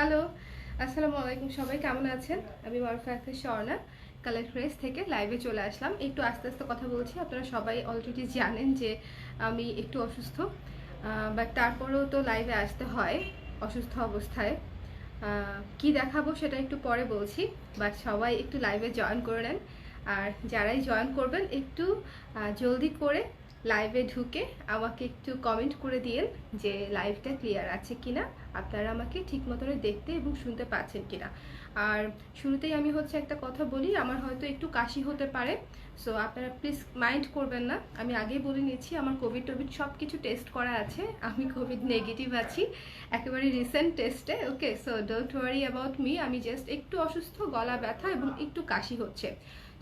Hello, আসসালামু আলাইকুম সবাই, কেমন আছেন? আমি মারফা আক্তার স্বর্ণা, কালার ফ্রেস থেকে লাইভে চলে আসলাম। একটু আস্তে আস্তে কথা বলছি, আপনারা সবাই অলরেডি জানেন যে আমি একটু অসুস্থ বাট তারপরেও তো লাইভে আসতে হয় অসুস্থ অবস্থায়। কি দেখাবো সেটা একটু পরে বলছি বাট সবাই একটু লাইভে জয়েন করে নেন। আর যারাই জয়েন করবেন, একটু জলদি করে লাইভে ঢুকে আমাকে একটু কমেন্ট করে দিয়েন যে লাইভটা ক্লিয়ার আছে কিনা। আপনারা আমাকে ঠিক মতন দেখতে এবং শুনতে পাচ্ছেন কিনা। আর শুরুতেই আমি হচ্ছে একটা কথা বলি, আমার হয়তো একটু কাশি হতে পারে সো আপনারা প্লিজ মাইন্ড করবেন না। আমি আগেই বলে নিচ্ছি, আমার কোভিড টোভিড সব কিছু টেস্ট করা আছে, আমি কোভিড নেগেটিভ আছি, একেবারে রিসেন্ট টেস্টে okay so don't worry about me আমি জাস্ট একটু অসুস্থ, গলা ব্যথা এবং একটু কাশি হচ্ছে।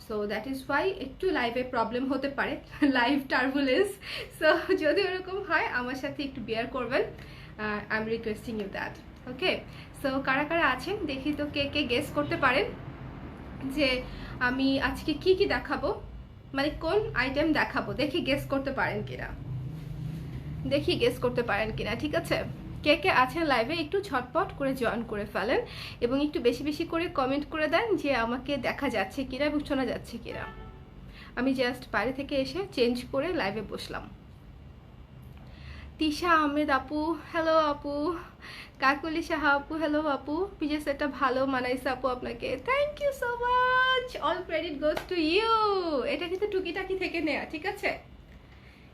সো দ্যাট ইজ ওয়াই একটু লাইভে প্রবলেম হতে পারে। লাইভ টার্বুলেন্স সো যদি ওরকম হয়, আমার সাথে একটু বিয়ার করবেন। I am requesting you that okay so কারা কারা আছেন? দেখি তো কে কে গেস করতে পারেন যে আমি আজকে কি কি দেখাবো? মানে কোন আইটেম দেখাবো? দেখি গেস করতে পারেন কিনা। দেখি গেস করতে পারেন কিনা, ঠিক আছে? কে কে আছেন লাইভে একটু ছটপট করে জয়েন করে ফেলেন এবং একটু বেশি বেশি করে কমেন্ট করে দেন যে আমাকে দেখা যাচ্ছে কিনা এবং শোনা যাচ্ছে কিনা। আমি জাস্ট বাইরে থেকে এসে চেঞ্জ করে লাইভে বসলাম। তিশা, আহমেদ আপু হ্যালো আপু। কাকুলি সাহা আপু হ্যালো আপু। পিজে সেটটা ভালো মানাইছে আপু আপনাকে। Thank you so much all credit goes to you এটা কিন্তু টুকিটাকি থেকে নেয়া, ঠিক আছে?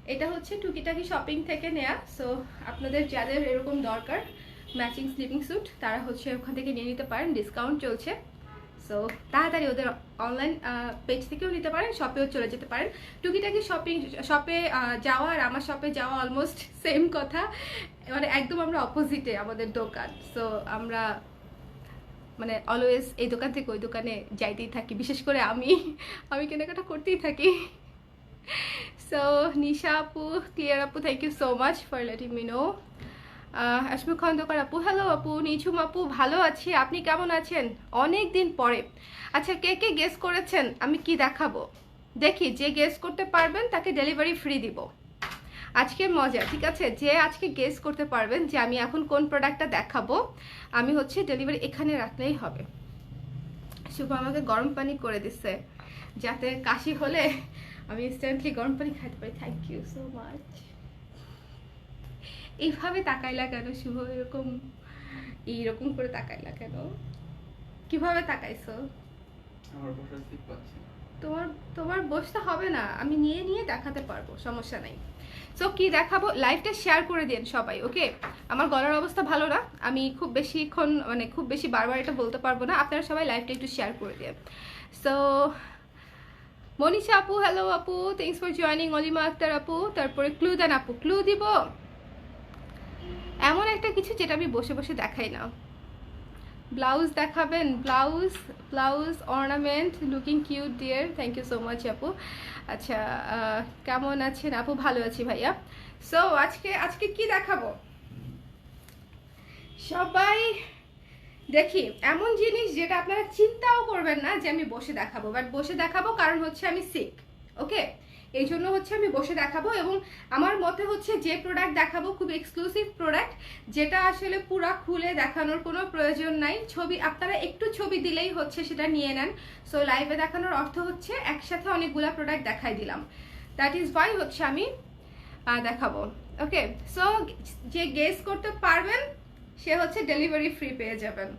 এটা হচ্ছে টুকিটাকি শপিং থেকে নেয়া। সো আপনাদের যাদের এরকম দরকার ম্যাচিং স্লিপিং স্যুট তারা হচ্ছে ওখান থেকে নিয়ে নিতে পারেন ডিসকাউন্ট চলছে। সো তাড়াতাড়ি ওদের অনলাইন পেজ থেকেও নিতে পারেন শপেও চলে যেতে পারেন। টুকিটাকি শপিং শপে যাওয়া আর আমার শপে যাওয়া অলমোস্ট সেম কথা। মানে একদম আমরা অপোজিটে আমাদের দোকান। সো আমরা মানে অলওয়েজ এই দোকান থেকে ওই দোকানে যাইতেই থাকি। বিশেষ করে আমি। আমি কেনাকাটা করতেই থাকি। সো নিশা আপু ক্লিয়ার আপু thank you so much for letting me know Asmu Khandakar আপু হ্যালো আপু নিঝুম আপু ভালো আছি, আপনি কেমন আছেন? অনেক দিন পরে। আচ্ছা কে কে গেস করেছেন? আমি কি দেখাবো? দেখি, যে গেস করতে পারবেন, তাকে ডেলিভারি ফ্রি দিব। আজকের মজা, ঠিক আছে? যে আজকে গেস করতে পারবেন, যে আমি এখন কোন প্রোডাক্টটা দেখাবো, আমি হচ্ছে ডেলিভারি এখানে রাখলেই হবে। শুভ আমাকে গরম পানি করে দিচ্ছে যাতে কাশি হলে আমি ইনস্ট্যান্টলি গরম পানি খাইতে পারি। থ্যাংক ইউ সো মাচ এইভাবে তাকাইলা কেন শুভ এরকম এইরকম করে তাকাইলা কেন? কীভাবে তাকাইছো? তোমার তোমার বসতে হবে না। আমি নিয়ে নিয়ে দেখাতে পারব সমস্যা নাই। সো কি দেখাবো? লাইভটা শেয়ার করে দিন সবাই ওকে আমার গলার অবস্থা ভালো না। আমি খুব বেশিক্ষণ মানে খুব বেশি বারবার এটা বলতে পারব না। আপনারা সবাই লাইভটা একটু শেয়ার করে দিন সো মনীষা আপু হ্যালো আপু thanks for joining Alima Akter আপু, তারপরে ক্লু দেন আপু। ক্লু দিব? এমন একটা কিছু যেটা আমি বসে বসে দেখাই না। ব্লাউজ দেখাবেন, blouse blouse ornament looking cute dear thank you so much আপু। আচ্ছা কেমন আছেন? আপু ভালো আছি ভাইয়া। সো আজকে আজকে কি দেখাবো? সবাই দেখি, এমন জিনিস যেটা আপনারা চিন্তাও করবেন না যে আমি বসে দেখাবো বাট বসে দেখাবো কারণ হচ্ছে আমি সিক ওকে এই জন্য হচ্ছে আমি বসে দেখাবো এবং আমার মতে হচ্ছে যে প্রোডাক্ট দেখাবো খুব এক্সক্লুসিভ প্রোডাক্ট যেটা আসলে পুরা খুলে দেখানোর কোনো প্রয়োজন নাই। ছবি, আপনারা একটু ছবি দিলেই হচ্ছে সেটা নিয়ে নেন। সো লাইভে দেখানোর অর্থ হচ্ছে একসাথে অনেকগুলা প্রোডাক্ট দেখাই দিলাম। দ্যাট ইজ ওয়াই হচ্ছে আমি দেখাবো ওকে সো যে গেস করতে পারবেন সে হচ্ছে ডেলিভারি ফ্রি পেয়ে যাবেন।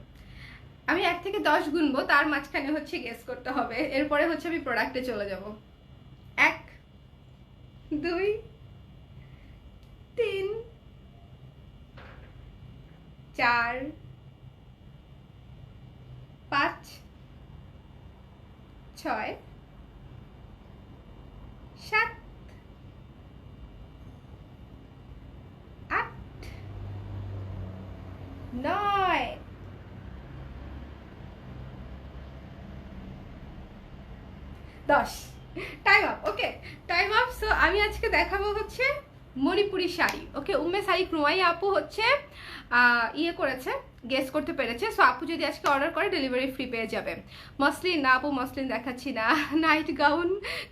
আমি এক থেকে দশ গুনবো, তার মাঝখানে হচ্ছে গেস করতে হবে। এরপরে হচ্ছে আমি প্রোডাক্টে চলে যাব। এক, দুই, তিন, চার, পাঁচ, ছয়, সাত আট নয় দশ time up okay time up so আমি আজকে দেখাবো হচ্ছে মণিপুরি শাড়ি। ওকে উম্মে শাড়ি ক্রুয়াই আপু হচ্ছে ইয়ে করেছে গেস করতে পেরেছে। সো আপু যদি আজকে অর্ডার করে ডেলিভারি ফ্রি পেয়ে যাবে। মসলিন, না আপু, মসলিন দেখাচ্ছি না। নাইট গাউন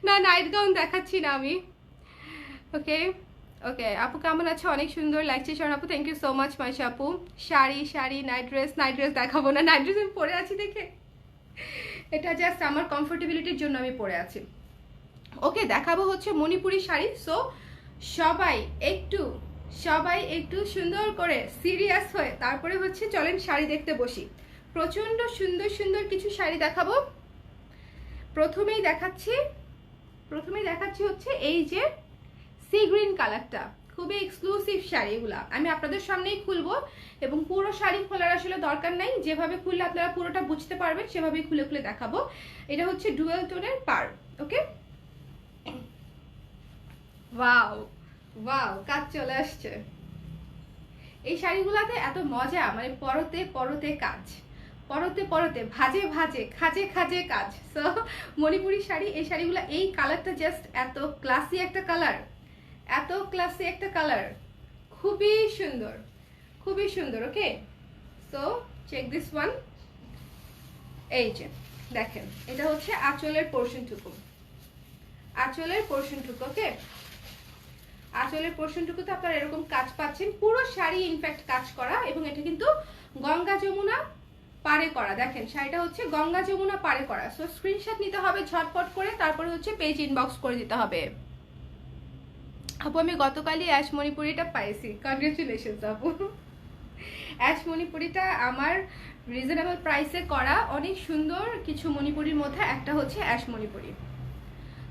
না নাইট গাউন দেখাচ্ছি না আমি। ওকে ওকে আপু কেমন আছে? অনেক সুন্দর লাগছে শরণ আপু thank you so much Maisha আপু sari sari night dress night dress দেখাবো না। নাইট ড্রেস আমি পরে আছি দেখে। এটা জাস্ট আমার কমফোর্টেবিলিটির জন্য আমি পরে আছি। ওকে দেখাবো হচ্ছে মণিপুরি শাড়ি। সো সবাই একটু সবাই একটু সুন্দর করে সিরিয়াস হয়ে তারপরে হচ্ছে চলেন শাড়ি দেখতে বসি। প্রচণ্ড সুন্দর সুন্দর কিছু শাড়ি দেখাবো। প্রথমেই দেখাচ্ছি প্রথমেই দেখাচ্ছি হচ্ছে এই যে সি গ্রিন কালারটা খুবই এক্সক্লুসিভ শাড়ি এগুলা। আমি আপনাদের সামনেই খুলবো এবং পুরো শাড়ি খোলার আসলে দরকার নাই। যেভাবে খুললে আপনারা পুরোটা বুঝতে পারবেন, সেভাবেই খুলে খুলে দেখাবো। এটা হচ্ছে ডুয়েল টোনের পার ওকে? ওয়াও ওয়াও কাজ চলে আসছে। এই শাড়িগুলোতে এত মজা মানে পরতে পরতে কাজ। পরতে পরতে, ভাজে ভাজে, খাজে খাজে কাজ। সো মণিপুরি শাড়ি, এই শাড়িগুলো, এই কালারটা জাস্ট এত ক্লাসি একটা কালার এত ক্লাসি একটা কালার খুবই সুন্দর খুবই সুন্দর okay so check this one এই যে, দেখেন, এটা হচ্ছে আঁচলের পোর্শনটুকু আঁচলের পোর্শনটুকু ওকে আঁচলের পোর্শনটুকুতে আপনারা এরকম কাজ পাচ্ছেন। পুরো শাড়ি ইনফ্যাক্ট কাজ করা এবং এটা কিন্তু গঙ্গা যমুনা পারে করা। দেখেন, শাড়িটা হচ্ছে গঙ্গা যমুনা পারে করা। সো স্ক্রিনশট নিতে হবে ঝটপট করে, তারপরে হচ্ছে পেজ ইনবক্স করে দিতে হবে। আপু, আমি গতকালই অ্যাশ মণিপুরিটা পাইছি। কনগ্রেচুলেশন আপু। অ্যাশ মণিপুরিটা আমার রিজনেবল প্রাইসে করা অনেক সুন্দর কিছু মণিপুরির মধ্যে, একটা হচ্ছে ash Manipuri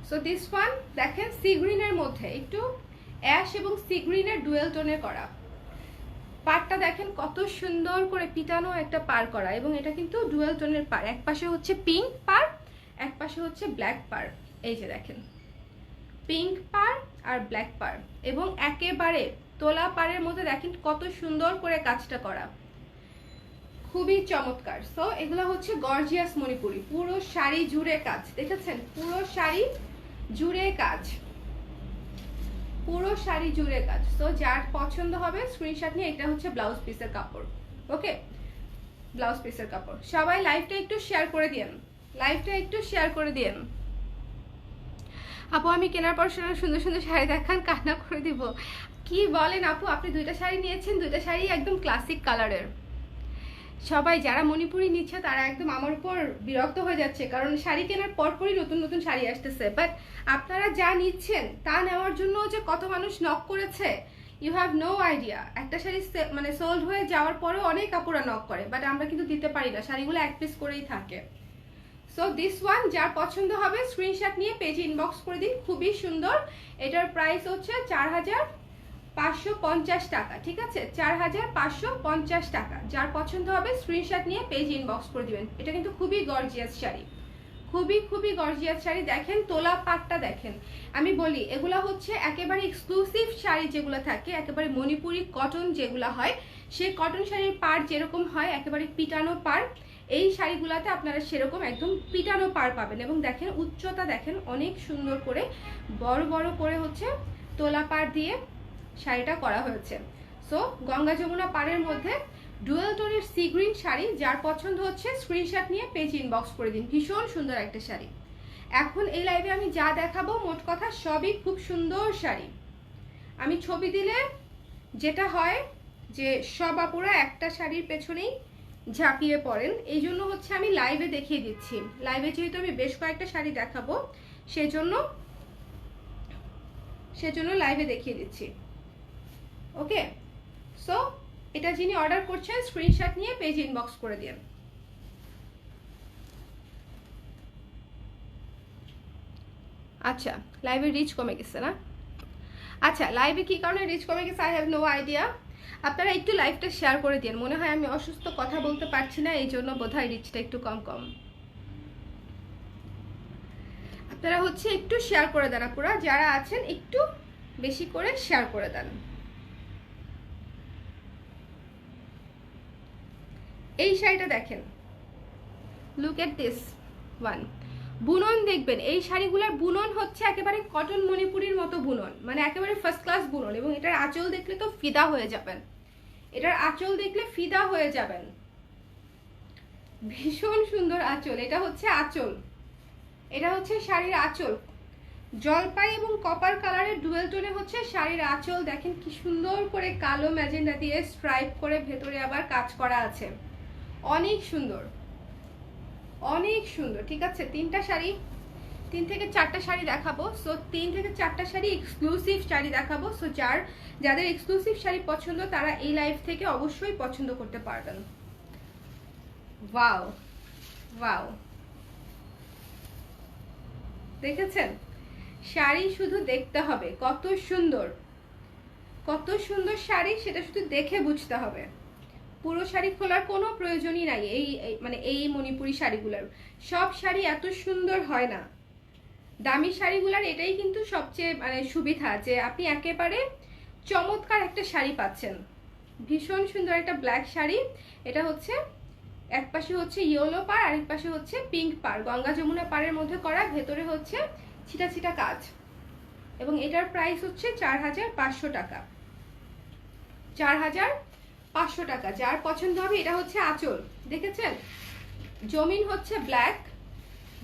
so this one দেখেন সি গ্রিনের মধ্যে, একটু অ্যাশ এবং সি গ্রিনের ডুয়েল টোনের করা। পাড়টা দেখেন, কত সুন্দর করে পিটানো একটা পার করা, এবং এটা কিন্তু ডুয়েল টোনের পার এক পাশে হচ্ছে পিঙ্ক পার এক পাশে হচ্ছে ব্ল্যাক পার এই যে দেখেন। পিঙ্ক পার আর ব্ল্যাক পার এবং একেবারে তোলা পাড়ের মধ্যে দেখেন কত সুন্দর করে কাজটা করা। খুবই চমৎকার। সো এগুলো হচ্ছে গর্জিয়াস মণিপুরি। পুরো শাড়ি জুড়ে কাজ। দেখেছেন? পুরো শাড়ি জুড়ে কাজ। পুরো শাড়ি জুড়ে কাজ। তো যার পছন্দ হবে স্ক্রিনশট নিয়ে এটা হচ্ছে ব্লাউজ পিসের কাপড়। ওকে ব্লাউজ পিসের কাপড়। সবাই লাইভটা একটু শেয়ার করে দিয়েন। লাইভটা একটু শেয়ার করে দিয়েন। আপু, আমি কেনার পর সুন্দর সুন্দর শাড়ি দেখান, কান্না করে দিব। কি বলেন আপু, আপনি দুইটা শাড়ি নিয়েছেন, দুইটা শাড়ি একদম ক্লাসিক কালারের সবাই যারা মণিপুরি নিচ্ছে, তারা একদম আমার উপর বিরক্ত হয়ে যাচ্ছে, কারণ শাড়ি কেনার পরপরই নতুন নতুন শাড়ি আসতেছে। বাট আপনারা যা নিচ্ছেন, তা নেওয়ার জন্য যে কত মানুষ নক করেছে ইউ হ্যাভ নো আইডিয়া একটা শাড়ি মানে সোল্ড হয়ে যাওয়ার পরেও অনেক কাপড়া নক করে বাট আমরা কিন্তু দিতে পারি না। শাড়িগুলো এক পিস করেই থাকে। সো দিস ওয়ান যার পছন্দ হবে স্ক্রিনশট নিয়ে পেজে ইনবক্স করে দিন। খুবই সুন্দর। এটার প্রাইস হচ্ছে চার হাজার পাঁচশো পঞ্চাশ টাকা, ঠিক আছে? চার হাজার পাঁচশো পঞ্চাশ টাকা। যার পছন্দ হবে স্ক্রিনশট নিয়ে পেজ ইনবক্স করে দিবেন। এটা কিন্তু খুবই গর্জিয়াস শাড়ি। খুবই খুবই গর্জিয়াস শাড়ি। দেখেন, তোলা পাটটা দেখেন। আমি বলি, এগুলা হচ্ছে একেবারে এক্সক্লুসিভ শাড়ি যেগুলো থাকে, একেবারে মণিপুরি কটন যেগুলো হয়, সেই কটন শাড়ির পাড় যেরকম হয়, একেবারে পিটানো পাড় এই শাড়িগুলোতে আপনারা সেরকম একদম পিটানো পাড় পাবেন এবং দেখেন, উচ্চতা দেখেন অনেক সুন্দর করে, বড় বড় করে হচ্ছে তোলা পাড় দিয়ে শাড়িটা করা হয়েছে। সো গঙ্গা যমুনা পাড়ের মধ্যে ডুয়েল টোনের সি গ্রিন শাড়ি, যার পছন্দ হচ্ছে স্ক্রিনশট নিয়ে পেজ ইনবক্স করে দিন। ভীষণ সুন্দর একটা শাড়ি। এখন এই লাইভে আমি যা দেখাবো, মোট কথা সবই খুব সুন্দর শাড়ি। আমি ছবি দিলে যেটা হয় যে সব আপুরা একটা শাড়ির পেছনেই ঝাঁপিয়ে পড়েন। এই জন্য হচ্ছে আমি লাইভে দেখিয়ে দিচ্ছি। লাইভে যেহেতু আমি বেশ কয়েকটা শাড়ি দেখাবো, সেজন্য সেজন্য লাইভে দেখিয়ে দিচ্ছি। ওকে সো এটা যিনি অর্ডার করছেন স্ক্রিনশট নিয়ে পেজ ইনবক্স করে দিন। আচ্ছা লাইভে রিচ কমে গেছে না? আচ্ছা লাইভে কি কারণে রিচ কমে গেছে? আই হ্যাভ নো আইডিয়া আপনারা একটু লাইভটা শেয়ার করে দিন। মনে হয় আমি অসুস্থ, কথা বলতে পারছি না এই জন্য বোধহয় রিচটা একটু কম কম। আপনারা হচ্ছে একটু শেয়ার করে দেন আপুরা, যারা আছেন একটু বেশি করে শেয়ার করে দেন। এই শাড়িটা দেখেন। লুক এট দিস ওয়ান বুনন দেখবেন, এই শাড়িগুলোর বুনন হচ্ছে একেবারে কটন মণিপুরির মতো বুনন মানে একেবারে ফার্স্ট ক্লাস বুনন এবং এটার আঁচল দেখলে তো ফিদা হয়ে যাবেন। এটার আঁচল দেখলে ফিদা হয়ে যাবেন। ভীষণ সুন্দর আঁচল, এটা হচ্ছে আঁচল। এটা হচ্ছে শাড়ির আঁচল। জলপাই এবং কপার কালারের ডুয়েল টোনে হচ্ছে শাড়ির আঁচল। দেখেন কি সুন্দর করে কালো ম্যাজেন্ডা দিয়ে স্ট্রাইপ করে ভেতরে আবার কাজ করা আছে। অনেক সুন্দর। অনেক সুন্দর, ঠিক আছে? তিনটা শাড়ি তিন থেকে চারটা শাড়ি দেখাবো। সো তিন থেকে চারটা শাড়ি এক্সক্লুসিভ শাড়ি দেখাবো। সো যার, যাদের এক্সক্লুসিভ শাড়ি পছন্দ, তারা এই লাইভ থেকে অবশ্যই পছন্দ করতে পারবেন। ওয়াও ওয়াও দেখেছেন? শাড়ি শুধু দেখতে হবে, কত সুন্দর। কত সুন্দর শাড়ি, সেটা শুধু দেখে বুঝতে হবে। পুরো শাড়ি খোলার কোনো প্রয়োজনই নাই এই- মানে এই মণিপুরি শাড়িগুলোর। সব শাড়ি এত সুন্দর হয় না। দামি শাড়িগুলোর এটাই কিন্তু সবচেয়ে মানে সুবিধা যে আপনি একেবারে চমৎকার একটা শাড়ি পাচ্ছেন। ভীষণ সুন্দর একটা ব্ল্যাক শাড়ি। এটা হচ্ছে, এক পাশে হচ্ছে ইয়েলো পার আরেক পাশে হচ্ছে পিঙ্ক পার গঙ্গা যমুনা পাড়ের মধ্যে করা, ভেতরে হচ্ছে ছিটা ছিটা কাজ। এবং এটার প্রাইস হচ্ছে চার হাজার পাঁচশো টাকা। চার হাজার পাঁচশো টাকা। যার পছন্দ হবে, এটা হচ্ছে আঁচল। দেখেছেন? জমিন হচ্ছে ব্ল্যাক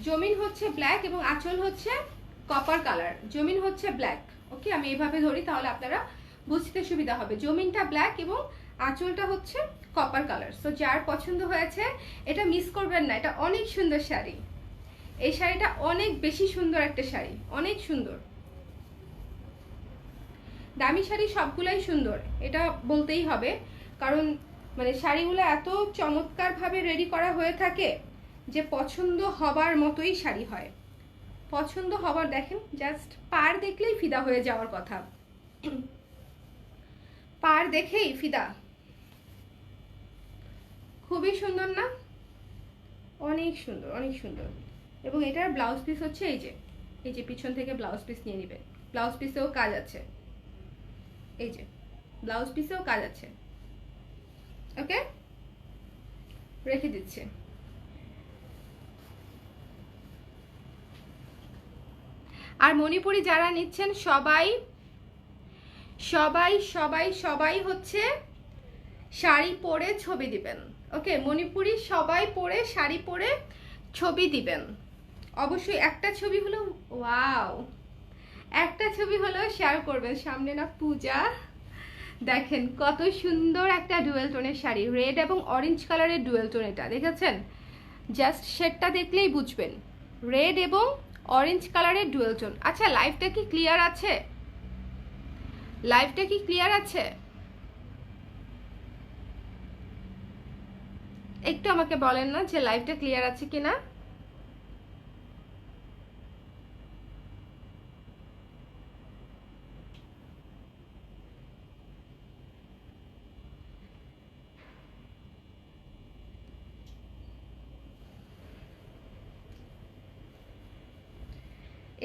জমিন হচ্ছে ব্ল্যাক এবং আঁচল হচ্ছে কপার কালার জমিন হচ্ছে ব্ল্যাক ওকে আমি এইভাবে ধরি তাহলে আপনারা বুঝতে সুবিধা হবে। জমিনটা ব্ল্যাক এবং আঁচলটা হচ্ছে কপার কালার সো যার পছন্দ হয়েছে, এটা মিস করবেন না, এটা অনেক সুন্দর শাড়ি। এই শাড়িটা অনেক বেশি সুন্দর একটা শাড়ি, অনেক সুন্দর। দামি শাড়ি সবগুলাই সুন্দর, এটা বলতেই হবে। কারণ মানে শাড়িগুলো এত চমৎকারভাবে রেডি করা হয়ে থাকে যে পছন্দ হবার মতোই শাড়ি হয়। পছন্দ হবার, দেখেন জাস্ট পার দেখলেই ফিদা হয়ে যাওয়ার কথা। পার দেখেই ফিদা। খুবই সুন্দর না? অনেক সুন্দর অনেক সুন্দর। এবং এটার ব্লাউজ পিস হচ্ছে এই যে এই যে পিছন থেকে ব্লাউজ পিস নিয়ে নিবে ব্লাউজ পিসেও কাজ আছে। এই যে ব্লাউজ পিসেও কাজ আছে। ওকে রেখে দিচ্ছি। আর মণিপুরি যারা নিচ্ছেন, সবাই সবাই সবাই সবাই হচ্ছে শাড়ি পরে ছবি দিবেন। ওকে, মণিপুরি সবাই পরে শাড়ি পরে ছবি দিবেন। অবশ্যই একটা ছবি হলো, ওয়াও! একটা ছবি হলো শেয়ার করবেন, সামনে না পূজা। দেখেন কত সুন্দর একটা ডুয়েল টোনের শাড়ি, রেড এবং অরেঞ্জ কালারের ডুয়েল টোন এটা, দেখেছেন? জাস্ট শেডটা দেখলেই বুঝবেন। রেড এবং অরেঞ্জ কালারের ডুয়েল জোন আচ্ছা লাইফটা কি ক্লিয়ার আছে? লাইফটা কি ক্লিয়ার আছে? একটু আমাকে বলেন না যে লাইভটা ক্লিয়ার আছে কিনা।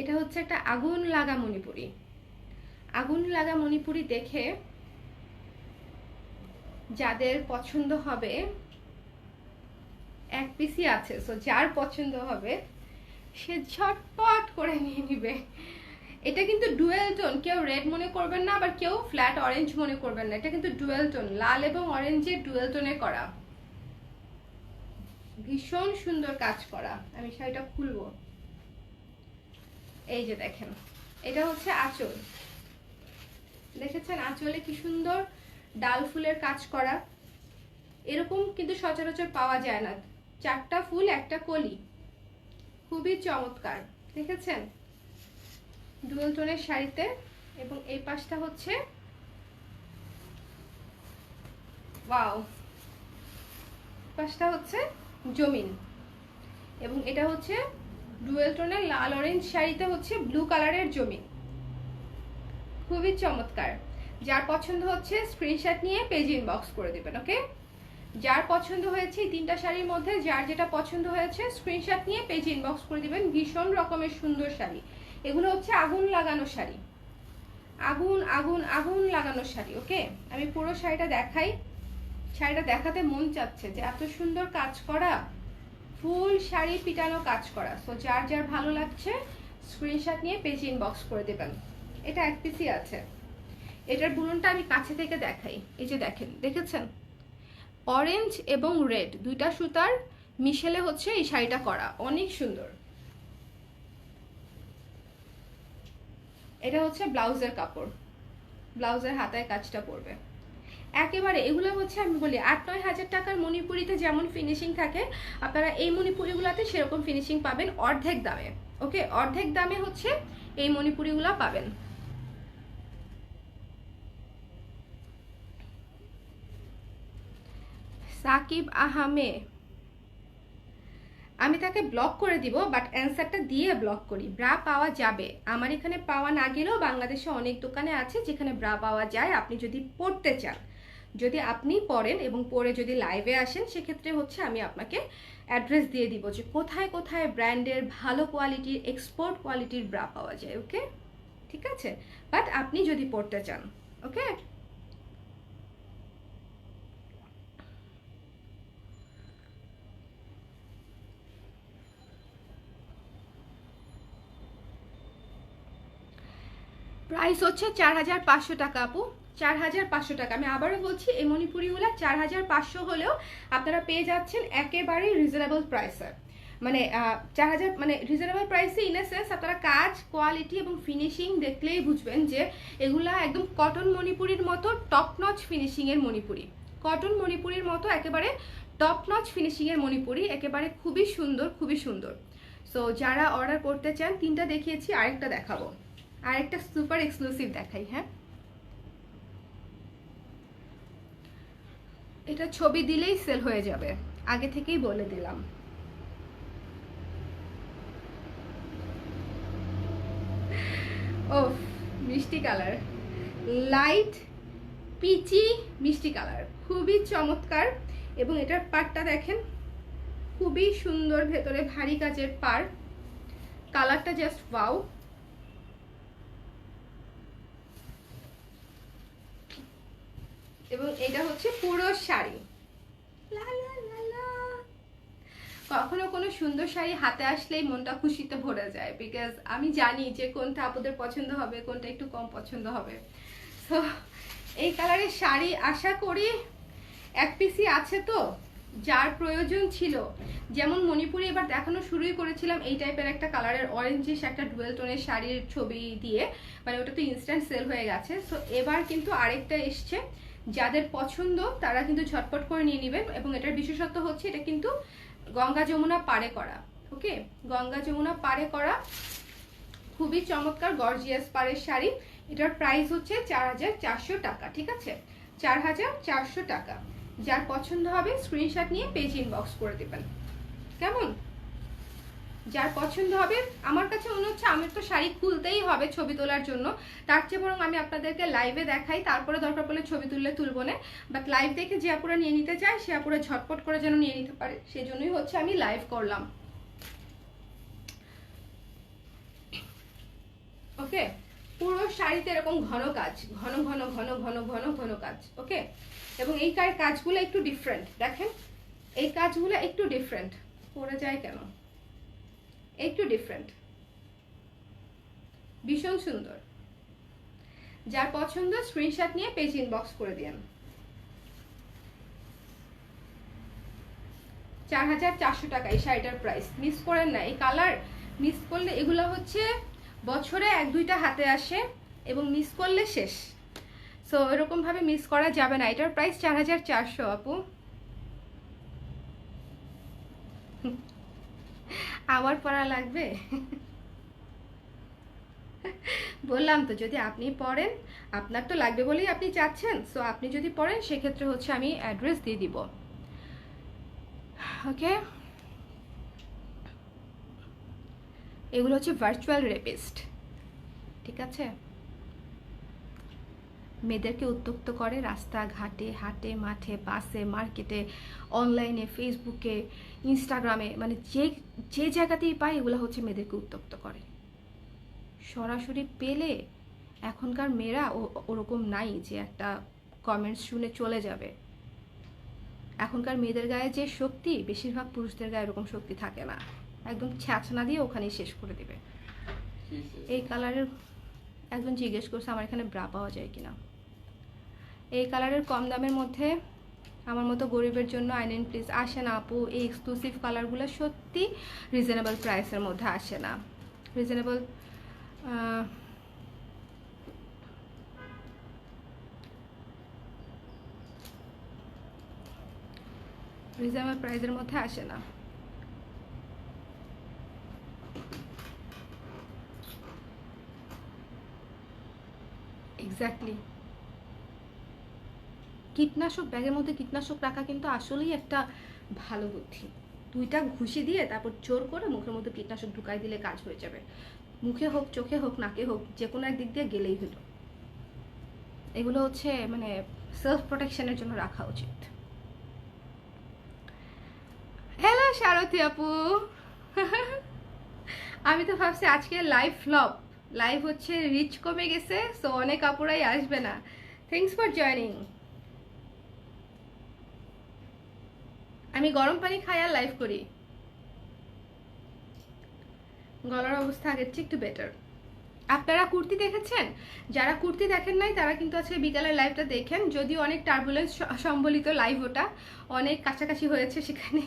এটা হচ্ছে একটা আগুন লাগা মণিপুরি। আগুন লাগা মণিপুরি দেখে যাদের পছন্দ হবে, এক পিসি আছে সো যার পছন্দ হবে, সে ঝটপট করে নিয়ে নিবে। এটা কিন্তু ডুয়েল টোন, কেউ রেড মনে করবেন না, আবার কেউ ফ্ল্যাট অরেঞ্জ মনে করবেন না, এটা কিন্তু ডুয়েল টোন, লাল এবং অরেঞ্জের ডুয়েল টোনে করা। ভীষণ সুন্দর কাজ করা, আমি শাড়িটা খুলবো। এই যে দেখেন, এটা হচ্ছে আঁচল। দেখেছেন আঁচলে কি সুন্দর ডাল ফুলের কাজ করা? এরকম কিন্তু সচরাচর পাওয়া যায় না। চারটা ফুল, একটা কলি। খুবই চমৎকার, দেখেছেন? ডুয়েল টোনের শাড়িতে এবং এই পাশটা হচ্ছে ওয়াও পাশটা হচ্ছে জমিন। এবং এটা হচ্ছে ডুয়েল টোনের লাল অরেঞ্জ শাড়িতে হচ্ছে ব্লু কালারের জমি। খুবই চমৎকার। যার পছন্দ হচ্ছে স্ক্রিনশট নিয়ে পেজ ইনবক্স করে দেবেন ওকে যার পছন্দ হয়েছে তিনটা শাড়ির মধ্যে, যার যেটা পছন্দ হয়েছে স্ক্রিনশট নিয়ে পেজ ইনবক্স করে দিবেন, ভীষণ রকমের সুন্দর শাড়ি। এগুলো হচ্ছে আগুন লাগানো শাড়ি। আগুন আগুন আগুন লাগানো শাড়ি ওকে আমি পুরো শাড়িটা দেখাই। শাড়িটা দেখাতে মন চাচ্ছে যে এত সুন্দর কাজ করা। ফুল শাড়ি পিটানো কাজ করা। সো যার যার ভালো লাগছে স্ক্রিনশট নিয়ে পেজ ইনবক্স করে দেবেন। এটা এক পিসি আছে। এটার বুননটা আমি কাছে থেকে দেখাই। এই যে দেখেন, দেখেছেন? অরেঞ্জ এবং রেড দুইটা সুতার মিশেলে হচ্ছে এই শাড়িটা করা। অনেক সুন্দর। এটা হচ্ছে ব্লাউজের কাপড়। ব্লাউজের হাতায় কাজটা পড়বে একেবারে, এগুলো হচ্ছে আমি বলি আট নয় হাজার টাকার মণিপুরিতে যেমন ফিনিশিং থাকে, আপনারা এই মণিপুরিগুলোতে সেরকম ফিনিশিং পাবেন অর্ধেক দামে, ওকে? অর্ধেক দামে হচ্ছে এই মণিপুরিগুলো পাবেন। সাকিব আহামে, আমি তাকে ব্লক করে দিব বাট অ্যান্সারটা দিয়ে ব্লক করি। ব্রা পাওয়া যাবে। আমার এখানে পাওয়া না গেলেও বাংলাদেশে অনেক দোকানে আছে যেখানে ব্রা পাওয়া যায়, আপনি যদি পড়তে চান। যদি আপনি পড়েন এবং পরে যদি লাইভে আসেন, সেক্ষেত্রে হচ্ছে আমি আপনাকে অ্যাড্রেস দিয়ে দিব যে কোথায় কোথায় ব্র্যান্ডের ভালো কোয়ালিটির এক্সপোর্ট কোয়ালিটির ব্রা পাওয়া যায় ওকে ঠিক আছে? বাট আপনি যদি পড়তে চান ওকে প্রাইস হচ্ছে চার হাজার পাঁচশো টাকা, আপু। চার হাজার পাঁচশো টাকা। আমি আবারও বলছি, এই মণিপুরিগুলো চার হাজার পাঁচশো হলেও আপনারা পেয়ে যাচ্ছেন একেবারেই রিজনেবল প্রাইসে মানে চার হাজার মানে রিজনেবল প্রাইসে ইন এ সেন্স আপনারা কাজ কোয়ালিটি এবং ফিনিশিং দেখলেই বুঝবেন যে এগুলা একদম কটন মণিপুরির মতো টপ নচ ফিনিশিংয়ের মণিপুরি। কটন মণিপুরির মতো একেবারে টপ নচ ফিনিশিংয়ের মণিপুরি, একেবারে খুবই সুন্দর খুবই সুন্দর। সো যারা অর্ডার করতে চান, তিনটা দেখিয়েছি, আরেকটা দেখাবো। আরেকটা সুপার এক্সক্লুসিভ দেখাই হ্যাঁ? এটা ছবি দিলেই সেল হয়ে যাবে। আগে থেকেই বলে দিলাম। ও মিষ্টি কালার। লাইট, পিচি, মিষ্টি কালার। খুবই চমৎকার। এবং এটার পাড়টা দেখেন, খুবই সুন্দর ভেতরে ভারী কাজের পার কালারটা জাস্ট ওয়াও এবং এটা হচ্ছে পুরো শাড়ি। কখনো কোনো সুন্দর শাড়ি হাতে আসলেই মনটা খুশিতে ভরে যায় বিকজ আমি জানি যে কোনটা আপনাদের পছন্দ হবে, কোনটা একটু কম পছন্দ হবে। তো এই কালারের শাড়ি আশা করি এক পিসি আছে তো, যার প্রয়োজন ছিল। যেমন মণিপুরে এবার দেখানো শুরুই করেছিলাম এই টাইপের একটা কালারের অরেঞ্জিশ একটা ডুয়েল টোনের শাড়ির ছবি দিয়ে। মানে ওটা তো ইনস্ট্যান্ট সেল হয়ে গেছে। সো এবার কিন্তু আরেকটা এসছে। যাদের পছন্দ, তারা কিন্তু ঝটপট করে নিয়ে নেবেন এবং এটার বিশেষত্ব হচ্ছে এটা কিন্তু গঙ্গা যমুনা পারে করা ওকে গঙ্গা যমুনা পারে করা খুবই চমৎকার গর্জিয়াস পাড়ের শাড়ি। এটার প্রাইস হচ্ছে চার হাজার চারশো টাকা, ঠিক আছে? চার হাজার চারশো টাকা। যার পছন্দ হবে স্ক্রিনশট নিয়ে পেজ ইনবক্স করে দেবেন। কেমন? যার পছন্দ হবে, আমার কাছে মনে হচ্ছে আমার তো শাড়ি খুলতেই হবে ছবি তোলার জন্য। তার চেয়ে বরং আমি আপনাদেরকে লাইভে দেখাই, তারপরে দরকার পড়লে ছবি তুললে তুলবো না। বাট লাইভ দেখে যে আপুরা নিয়ে নিতে চায়, সে আপুরা ঝটপট করে যেন নিয়ে নিতে পারে। সেই জন্যই হচ্ছে আমি লাইভ করলাম। ওকে? পুরো শাড়িতে এরকম ঘন কাজ, ঘন ঘন ঘন ঘন ঘন ঘন কাজ, ওকে? এবং এই কাজগুলো একটু ডিফারেন্ট দেখেন? এই কাজগুলো একটু ডিফারেন্ট পড়ে যায় কেন? একটু ডিফারেন্ট ভীষণ সুন্দর। যার পছন্দ স্ক্রিনশট নিয়ে পেজ ইনবক্স করে দিন চার হাজার চারশো টাকা, এই শাড়িটার প্রাইস মিস করেন না। এই কালার মিস করলে এগুলো হচ্ছে বছরে এক দুইটা হাতে আসে এবং মিস করলে শেষ। সো এরকমভাবে মিস করা যাবে না। এটার প্রাইস চার হাজার চারশো, আপু। আবার পড়া লাগবে? বললাম তো, যদি আপনি পড়েন, আপনার তো লাগবে বলেই আপনি চাচ্ছেন। সো আপনি যদি পড়েন, সেক্ষেত্রে হচ্ছে আমি অ্যাড্রেস দিয়ে দিব। ওকে এগুলো হচ্ছে ভার্চুয়াল রেপিস্ট ঠিক আছে? মেয়েদেরকে উত্তক্ত করে রাস্তাঘাটে, হাটে, মাঠে, বাসে মার্কেটে অনলাইনে ফেসবুকে ইনস্টাগ্রামে মানে যে যে জায়গাতেই পায় এগুলো হচ্ছে মেয়েদেরকে উত্তক্ত করে। সরাসরি পেলে এখনকার মেয়েরা ও- ওরকম নাই যে একটা কমেন্টস শুনে চলে যাবে। এখনকার মেয়েদের গায়ে যে শক্তি বেশিরভাগ পুরুষদের গায়ে এরকম শক্তি থাকে না। একদম ছ্যাঁচনা দিয়ে ওখানেই শেষ করে দেবে। এই কালারের একজন জিজ্ঞেস করছে আমার এখানে ব্রা পাওয়া যায় কিনা? এই কালারের কম দামের মধ্যে আমার মতো গরিবের জন্য আইনেন প্লিজ আসে না আপু, এই এক্সক্লুসিভ কালারগুলো সত্যি রিজনেবল প্রাইসের মধ্যে আসে না। রিজনেবল রিজনেবল প্রাইসের মধ্যে আসে না। এক্স্যাক্টলি কীটনাশক, ব্যাগের মধ্যে কীটনাশক রাখা কিন্তু আসলেই একটা ভালো বুদ্ধি। দুইটা ঘুষি দিয়ে তারপর জোর করে মুখের মধ্যে কীটনাশক ঢুকাই দিলে কাজ হয়ে যাবে। মুখে হোক, চোখে হোক, নাকে হোক যে কোনো একদিক দিয়ে গেলেই হলো। এগুলো হচ্ছে মানে সেলফ প্রোটেকশনের জন্য রাখা উচিত। হ্যালো সারথী আপু। আমি তো ভাবছি আজকে লাইভ ফ্লপ লাইভ হচ্ছে রিচ কমে গেছে সো অনেক আপুরাই আসবে না। থ্যাংকস ফর জয়নিং আমি গরম পানি খাই আর লাইভ করি। গলার অবস্থা আগের চেয়ে একটু বেটার আপনারা কুর্তি দেখেছেন? যারা কুর্তি দেখেন নাই, তারা কিন্তু আজকে বিকালের লাইভটা দেখেন। যদিও অনেক টার্বুলেন্স সম্বলিত লাইভ ওটা, অনেক কাছাকাছি হয়েছে সেখানে।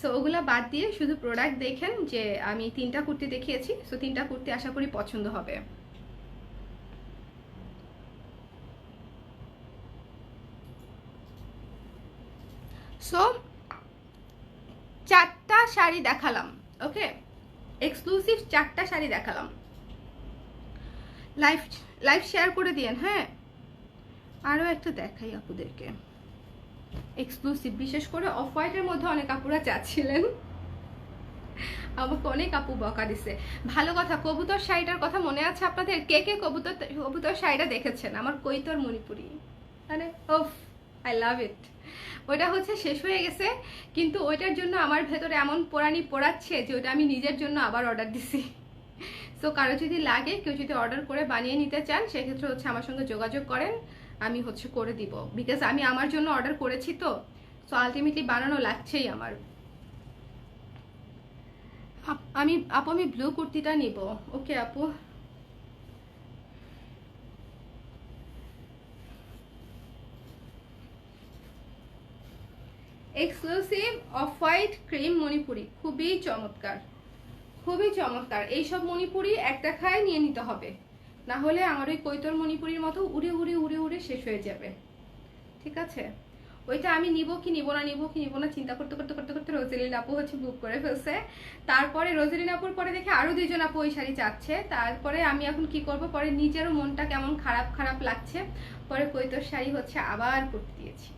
সো ওগুলা বাদ দিয়ে শুধু প্রোডাক্ট দেখেন যে, আমি তিনটা কুর্তি দেখিয়েছি। সো তিনটা কুর্তি আশা করি পছন্দ হবে। সো শাড়ি দেখালাম ওকে এক্সক্লুসিভ চারটা শাড়ি দেখালাম। লাইভ লাইভ শেয়ার করে দিয়েন হ্যাঁ? আরও একটা দেখাই আপুদেরকে। এক্সক্লুসিভ বিশেষ করে অফ হোয়াইটের মধ্যে অনেক আপুরা চাচ্ছিলেন আমাকে অনেক আপু বকা দিছে। ভালো কথা, কবুতর শাড়িটার কথা মনে আছে আপনাদের? কে কে কবুতর কবুতর শাড়িটা দেখেছেন? আমার কৈতর মণিপুরি। মানে ওফ আই লাভ ইট ওইটা হচ্ছে শেষ হয়ে গেছে, কিন্তু ওইটার জন্য আমার ভেতরে এমন পোড়ানি পোড়াচ্ছে যে ওটা আমি নিজের জন্য আবার অর্ডার দিছি। সো কারও যদি লাগে, কেউ যদি অর্ডার করে বানিয়ে নিতে চান, সেক্ষেত্রে হচ্ছে আমার সঙ্গে যোগাযোগ করেন, আমি হচ্ছে করে দিব। বিকজ আমি আমার জন্য অর্ডার করেছি তো সো আলটিমেটলি বানানো লাগছেই আমার। আমি আপু, আমি ব্লু কুর্তিটা নিব। ওকে আপু। Exclusive off white cream Manipuri খুবই চমৎকার। খুবই চমৎকার। এইসব মণিপুরি একটা খায় নিয়ে নিতে হবে। না হলে আমার ওই কৈতর মণিপুরির মতো উড়ে উড়ে উড়ে উড়ে শেষ হয়ে যাবে। ঠিক আছে? ওইটা আমি নিব কি নিব না, নিব কি নিব না চিন্তা করতে করতে করতে করতে রোজেলিন আপু হচ্ছে বুক করে ফেলছে। তারপরে রোজেলিন আপুর পরে দেখে আরও দুইজন আপু ওই শাড়ি চাচ্ছে। তারপরে আমি এখন কি করব? পরে নিজেরও মনটা কেমন খারাপ খারাপ লাগছে। পরে কৈতর শাড়ি হচ্ছে আবার করতে দিয়েছি।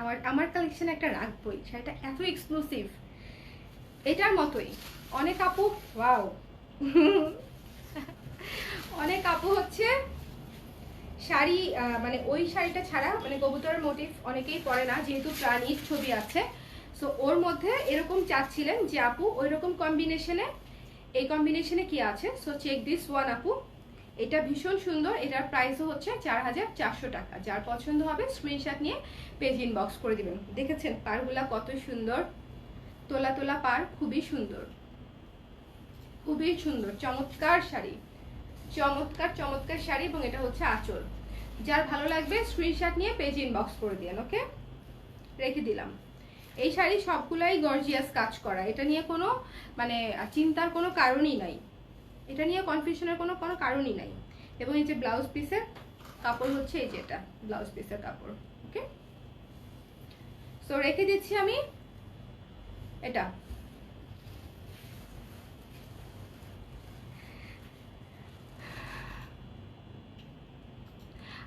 আমার আমার কালেকশন একটা রাখবই শাড়িটা এত এক্সক্লুসিভ এটার মতোই। অনেক আপু ওয়াও অনেক আপু হচ্ছে শাড়ি মানে ওই শাড়িটা ছাড়া মানে কবুতরের মোটিভ অনেকেই পরে না, যেহেতু প্রাণীর ছবি আছে। সো ওর মধ্যে এরকম চাচ্ছিলেন যে আপু ওই রকম কম্বিনেশনে এই কম্বিনেশনে কি আছে? সো চেক দিস ওয়ান আপু। এটা ভীষণ সুন্দর। এটার প্রাইসও হচ্ছে চার হাজার চারশো টাকা। যার পছন্দ হবে স্ক্রিনশট নিয়ে পেজ ইনবক্স করে দিবেন। দেখেছেন পারগুলা কত সুন্দর? তোলা তোলা পার খুবই সুন্দর। খুবই সুন্দর, চমৎকার শাড়ি। চমৎকার চমৎকার শাড়ি এবং এটা হচ্ছে আঁচল। যার ভালো লাগবে স্ক্রিনশট নিয়ে পেজ ইনবক্স করে দিন ওকে রেখে দিলাম। এই শাড়ি সবগুলাই গর্জিয়াস কাজ করা। এটা নিয়ে কোনো মানে চিন্তার কোনো কারণই নাই। এটা নিয়ে কনফিউশনের কোনো কোনো কারণই নাই। এবং এই যে ব্লাউজ পিসের কাপড় হচ্ছে এই যেটা ব্লাউজ পিসের কাপড় ওকে সো রেখে দিচ্ছি আমি এটা।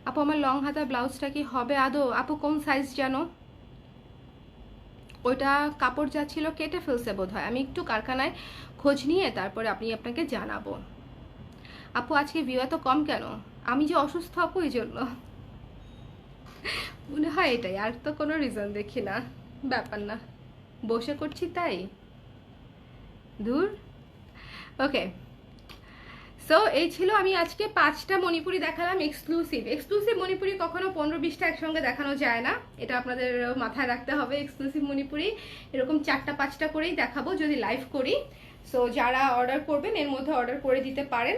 আপু, আমার লং হাতা ব্লাউজটা কি হবে আদৌ? আপু, কোন সাইজ জানো? ওইটা কাপড় যা ছিল কেটে ফেলছে বোধ হয় আমি একটু কারখানায় খোঁজ নিয়ে তারপরে আপনি আপনাকে জানাব। আপু, আজকে ভিউ এত কম কেন? আমি যে অসুস্থ আপু এই জন্য মনে হয় এটাই, আর তো কোনো রিজন দেখি না। ব্যাপার না। বসে করছি তাই। দূর ওকে সো এই ছিল আমি আজকে পাঁচটা মণিপুরি দেখালাম এক্সক্লুসিভ এক্সক্লুসিভ মণিপুরি কখনো পনেরো বিশটা একসঙ্গে দেখানো যায় না। এটা আপনাদের মাথায় রাখতে হবে এক্সক্লুসিভ মণিপুরি। এরকম চারটা পাঁচটা করেই দেখাবো, যদি লাইভ করি। সো যারা অর্ডার করবেন, এর মধ্যে অর্ডার করে দিতে পারেন।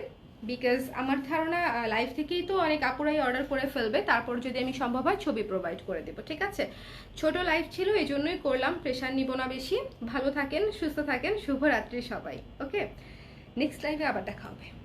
বিকজ আমার ধারণা লাইফ থেকেই তো অনেক আপুরাই অর্ডার করে ফেলবে। তারপর যদি আমি সম্ভব হয়, ছবি প্রোভাইড করে দেবো, ঠিক আছে? ছোট লাইফ ছিল এই জন্যই করলাম। প্রেশার নিব না বেশি। ভালো থাকেন, সুস্থ থাকেন। শুভরাত্রি সবাই ওকে নেক্সট লাইভে আবার দেখা হবে।